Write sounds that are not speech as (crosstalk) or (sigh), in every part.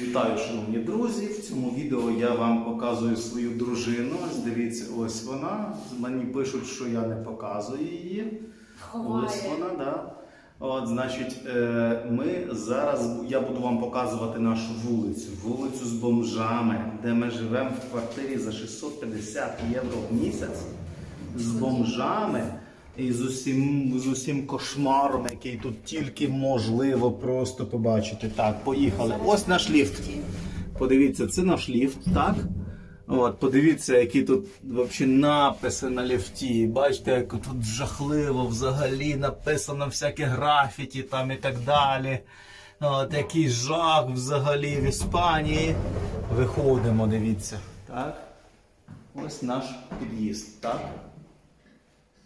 Вітаю, шановні друзі! В цьому відео я вам показую свою дружину. Ось дивіться, ось вона. Мені пишуть, що я не показую її. Ховає. Ось вона, да. От, значить, е, ми зараз я буду вам показувати нашу вулицю, вулицю з бомжами, де ми живемо в квартирі за 650 євро в місяць. З бомжами і з усім, з усім кошмаром, який тут тільки можливо просто побачити. Так, поїхали. Ось наш ліфт. Подивіться, це наш ліфт, так? От, подивіться, які тут взагалі написи на ліфті. Бачите, як тут жахливо взагалі написано всяке графіті там і так далі. От, який жах взагалі в Іспанії. Виходимо, дивіться. Так? Ось наш під'їзд, так?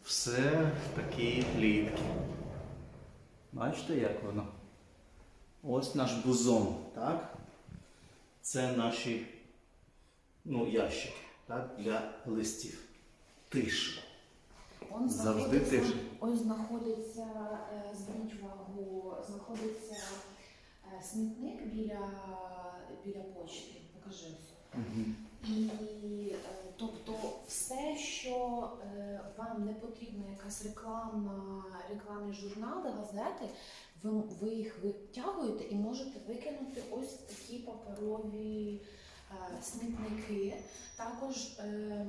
Все в такі клітки. Бачите, як воно? Ось наш бузон, так? Це наші ну, ящики так, для листів. Тиша. Он Завжди тиша. Ось знаходиться, е, зверніть увагу, знаходиться е, смітник біля, біля почти. Покажи ось. І е, тобто все, що е, вам не потрібна якась рекламна, рекламні журнали, газети, ви, ви їх витягуєте і можете викинути ось такі паперові е, смітники. Також е,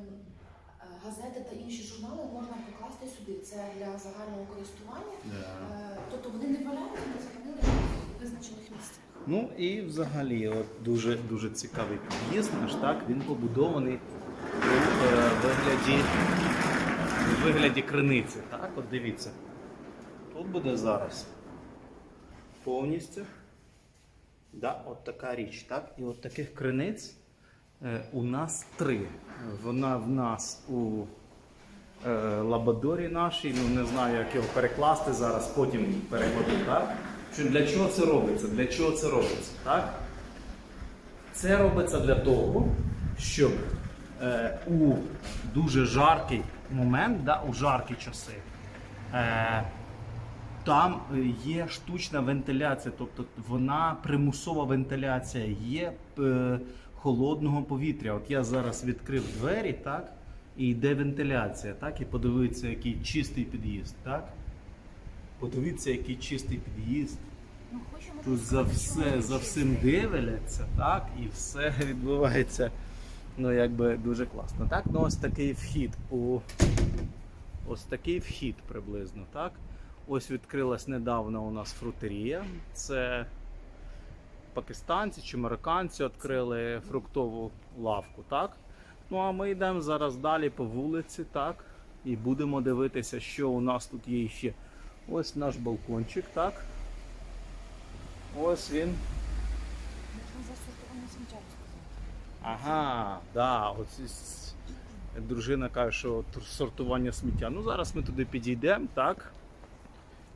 газети та інші журнали можна покласти сюди. Це для загального користування. Е, тобто вони не валяються, визначених місцях. Ну і взагалі, от дуже, дуже цікавий під'їзд наш, так? Він побудований у е, вигляді, у вигляді криниці. Так, от дивіться. Тут буде зараз повністю. Да, от така річ, так? І от таких криниць е, у нас три. Вона в нас у е, лабадорі нашій, ну не знаю, як його перекласти зараз, потім перекладу, так? Для чого це робиться? Для чого це робиться? Так? Це робиться для того, щоб е, у дуже жаркий момент, да, у жаркі часи, е, там є штучна вентиляція, тобто вона примусова вентиляція, є е, холодного повітря. От я зараз відкрив двері, так, і йде вентиляція, так, і подивіться, який чистий під'їзд, так? Подивіться, який чистий під'їзд. Ну, Тут за все, за всім дивляться, так, і все (laughs) відбувається ну, якби дуже класно. Так, ну ось такий вхід у ось такий вхід приблизно, так. Ось відкрилась недавно у нас фрутерія. Це пакистанці чи американці відкрили фруктову лавку, так? Ну а ми йдемо зараз далі по вулиці, так? І будемо дивитися, що у нас тут є ще. Ось наш балкончик, так? Ось він. Ага, да, ось дружина каже, що сортування сміття. Ну зараз ми туди підійдемо, так?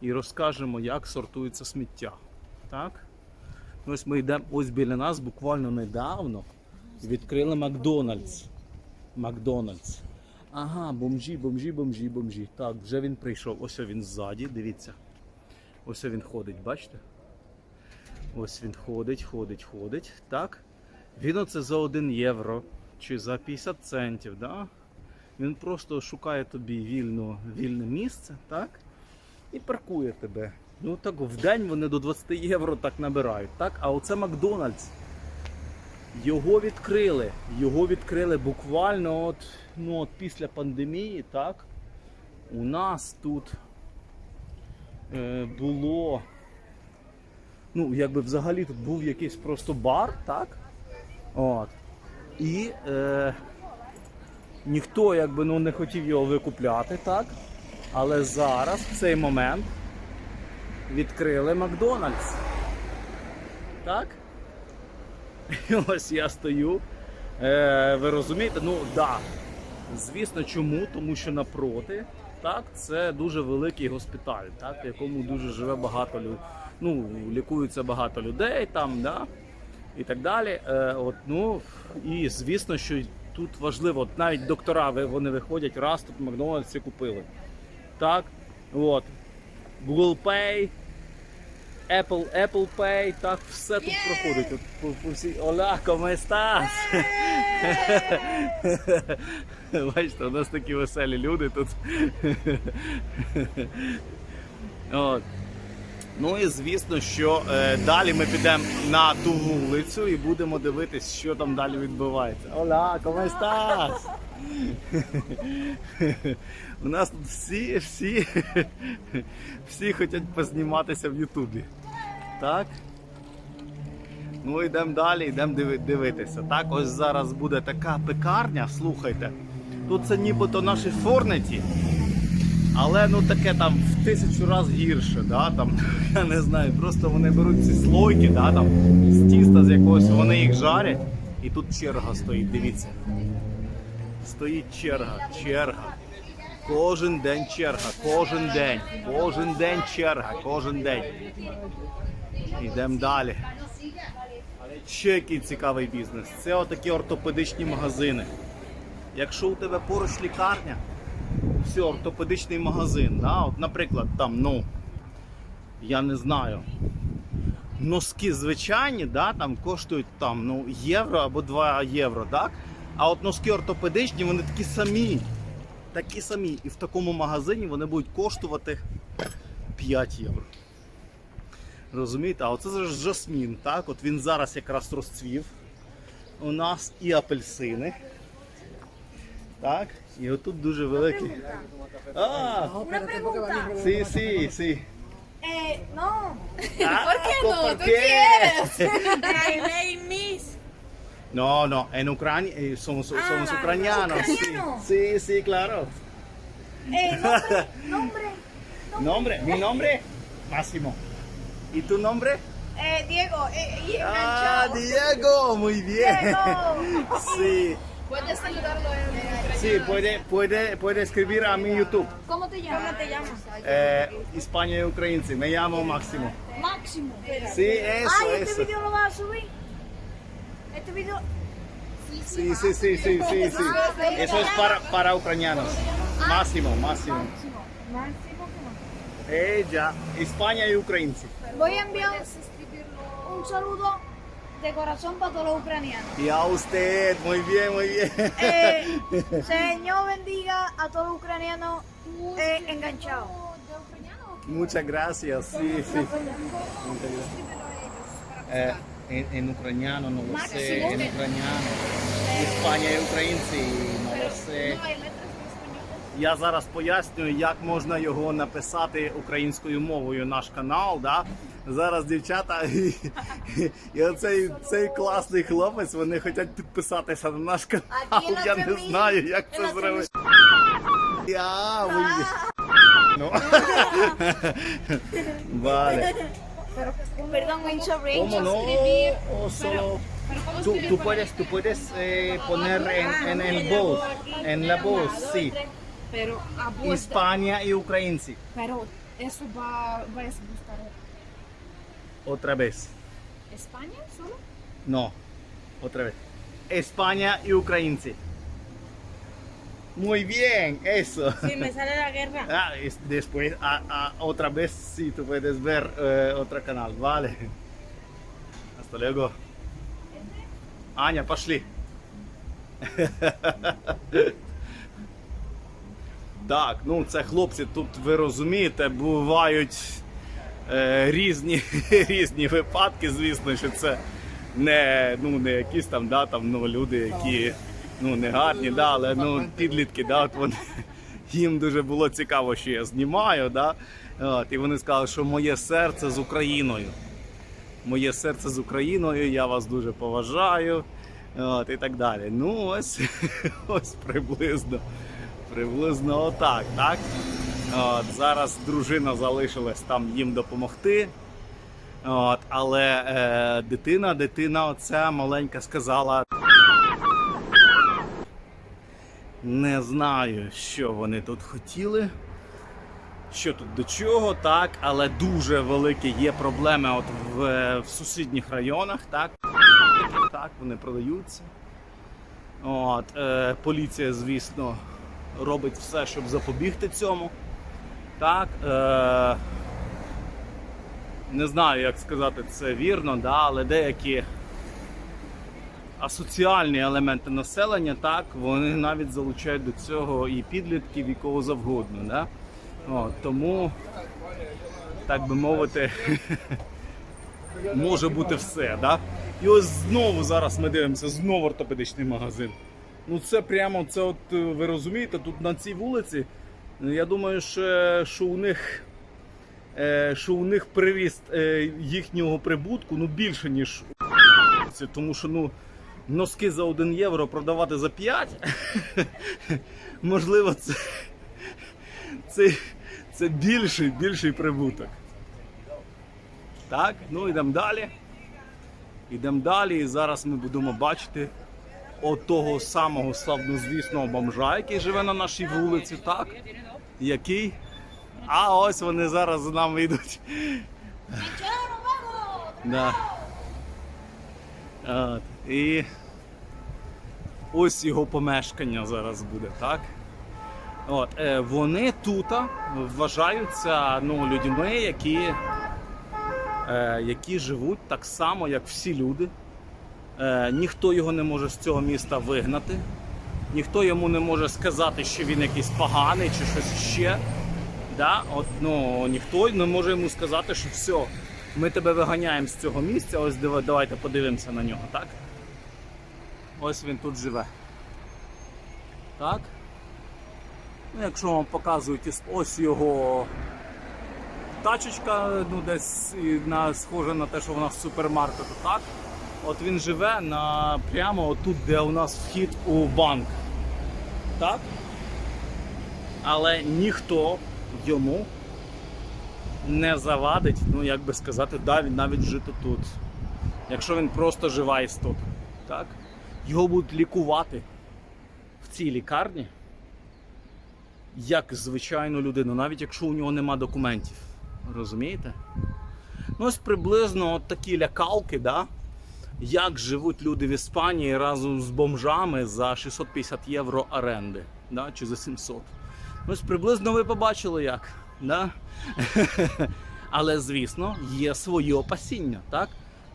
І розкажемо, як сортується сміття. Так? Ну, Ось ми йдемо, ось біля нас буквально недавно відкрили Макдональдс. Макдональдс. Ага, бомжі, бомжі, бомжі, бомжі. Так, вже він прийшов. Ось він ззаді, дивіться. Ось він ходить, бачите? Ось він ходить, ходить, ходить. Так. Він оце за 1 євро чи за 50 центів. Да? Він просто шукає тобі вільну, вільне місце, так? І паркує тебе. Ну так в день вони до 20 євро так набирають. Так? А оце Макдональдс. Його відкрили. Його відкрили буквально от, ну, от після пандемії, так? У нас тут е, було. Ну, якби взагалі тут був якийсь просто бар, так? От. І е, ніхто якби ну, не хотів його викупляти, так? Але зараз, в цей момент, відкрили Макдональдс. Так? І (laughs) ось я стою. Е, ви розумієте? Ну, так. Да. Звісно, чому? Тому що напроти, так, це дуже великий госпіталь, так, в якому дуже живе багато людей. Ну, лікуються багато людей там, да, і так далі. Е, от, ну, і звісно, що тут важливо, от навіть доктора вони виходять, раз тут в Макдональдсі купили. Так, от, Google Pay, Apple, Apple Pay, так все тут проходить. По, по всій... Оля, estás? (laughs) Бачите, у нас такі веселі люди тут. От. Ну і звісно, що е, далі ми підемо на ту вулицю і будемо дивитись, що там далі відбувається. Оля, como estás? У нас тут всі, всі, всі хочуть позніматися в Ютубі. Так? Ну йдемо далі, йдемо дивитися. Так, ось зараз буде така пекарня, слухайте. Тут це нібито наші форнеті. Але ну таке там в тисячу разів гірше, да? там, (laughs) я не знаю, просто вони беруть ці слойки, да? там, з тіста з якогось вони їх жарять, і тут черга стоїть, дивіться. Стоїть черга, черга. Кожен день черга, кожен день, кожен день черга, кожен день. Йдемо далі. Ще який цікавий бізнес. Це отакі ортопедичні магазини. Якщо у тебе поруч лікарня, все, ортопедичний магазин. Да? От, наприклад, там, ну, я не знаю, носки звичайні, да, там коштують там, ну, євро або 2 євро, так? А от носки ортопедичні, вони такі самі. Такі самі. І в такому магазині вони будуть коштувати 5 євро. Розумієте? А оце ж жасмін, так? От він зараз якраз розцвів. У нас і апельсини. Так? І отут дуже великий. А, Una pregunta. sí, sí, sí. Eh, no. Ah, ¿Por qué no? ¿por ¿Tú qué? quieres? I made miss. No, no, en Ucrania eh, somos, Ah, somos ucranianos. Sí, ucraniano. sí, sí, claro. Eh, (laughs) nombre, nombre. Nombre, mi nombre, Máximo. ¿Y tu nombre? Eh, Diego. Eh, y Ah, enganchado. Diego, muy bien. Diego. Sí, Puedes saludarlo en sí, puede, puede, puede escribir a mi YouTube. ¿Cómo te llamas? ¿Cómo te llamas? Eh, España y Ucraniense, me llamo Máximo. Máximo. Sí, eso, Ay, este eso. video lo vas a subir. Este video. Sí, sí, sí, sí, sí, sí. Eso es para, para ucranianos. Máximo, máximo. Máximo. Ella, España y Ucraniense. Voy a enviar un saludo de corazón para todos los ucranianos. Y a usted, muy bien, muy bien. Eh, (laughs) Señor bendiga a todos los ucranianos eh, enganchados. Muchas gracias, sí, sí. Eh, en, en, ucraniano, no lo sé, en ucraniano. Eh, España es ucraniense, no lo sé. Я зараз пояснюю, як можна його написати українською мовою, наш канал. Да? Зараз дівчата і, (laughs) і оцей цей класний хлопець, вони хочуть підписатися на наш канал. (laughs) Я не знаю, як це зробити. Я, ви... Ну. Vale. Perdón, ¿Cómo no? O solo... Tú, tú puedes, tú puedes eh, poner en, en el voz, en la voz, sí. Pero a vuelta. España y Ucraniense. Pero eso va, va a buscar Otra vez. España solo. No, otra vez. España y Ucraniense. Muy bien, eso. Si me (laughs) sale la guerra. Ah, es- después, a- a- otra vez, sí, tú puedes ver eh, otro canal, vale. Hasta luego. Аня, пошли. (laughs) Так, ну це хлопці, тут ви розумієте, бувають е, різні, (laughs) різні випадки, звісно, що це не, ну, не якісь там, да, там ну, люди, які ну, не гарні, да, але ну, підлітки, да, от вони, (laughs) їм дуже було цікаво, що я знімаю. Да, от, і вони сказали, що моє серце з Україною. Моє серце з Україною, я вас дуже поважаю. От, і так далі. Ну, ось, (laughs) ось приблизно. Приблизно отак, так? От, зараз дружина залишилась там їм допомогти. От, але е, дитина, дитина, оця маленька сказала. Не знаю, що вони тут хотіли. Що тут до чого, так, але дуже великі є проблеми от в, е, в сусідніх районах, так. Так, вони продаються. От, е, поліція, звісно, робить все, щоб запобігти цьому. Так. Е, не знаю, як сказати це вірно, да, але деякі асоціальні елементи населення, так, вони навіть залучають до цього і підлітків, і кого завгодно. Да? От, тому, так би мовити, (laughs) може бути все. Да? І ось знову зараз ми дивимося, знову ортопедичний магазин. Ну це прямо, це от е, ви розумієте, тут на цій вулиці, ну, я думаю, що, що у них. е, Що у них приріст е, їхнього прибутку ну більше ніж тому що ну носки за 1 євро продавати за 5, (laughs) можливо, це, це, це більший, більший прибуток. Так, ну йдемо далі. Йдемо далі, і зараз ми будемо бачити от самого славнозвісного бомжа, який живе на нашій вулиці, так? Який. А ось вони зараз за нами йдуть. Да. От. І ось його помешкання зараз буде, так? От, е, вони тут вважаються ну, людьми, які, е, які живуть так само, як всі люди. Е, ніхто його не може з цього міста вигнати, ніхто йому не може сказати, що він якийсь поганий чи щось ще. Да? От, ну, ніхто не може йому сказати, що все, ми тебе виганяємо з цього місця. Ось давайте подивимося на нього, так? Ось він тут живе. Так? Ну, якщо вам показують ось його тачечка, ну десь на, схожа на те, що вона з супермаркету, так? От він живе на прямо отут, де у нас вхід у банк. Так? Але ніхто йому не завадить, ну як би сказати, да, він навіть жити тут. Якщо він просто жива істота. Так? Його будуть лікувати в цій лікарні як звичайну людину, навіть якщо у нього нема документів. Розумієте? Ну, ось приблизно от такі лякалки, да? Як живуть люди в Іспанії разом з бомжами за 650 євро оренди, да? чи за 700. Ну, Ось приблизно ви побачили як. Да? (laughs) Але, звісно, є свої опасіння, так?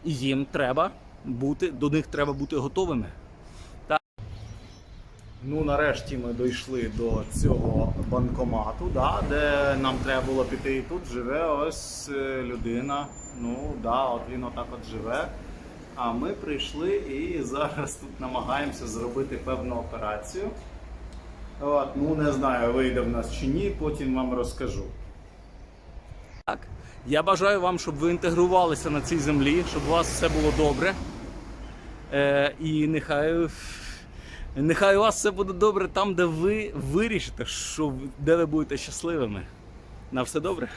І їм треба бути, до них треба бути готовими. Так? Ну, нарешті ми дійшли до цього банкомату, да, де нам треба було піти. І тут живе ось е, людина. Ну, да, от він отак от живе. А ми прийшли і зараз тут намагаємося зробити певну операцію. От, ну не знаю, вийде в нас чи ні, потім вам розкажу. Так. Я бажаю вам, щоб ви інтегрувалися на цій землі, щоб у вас все було добре. Е, і нехай, нехай у вас все буде добре там, де ви вирішите, що, де ви будете щасливими. На все добре.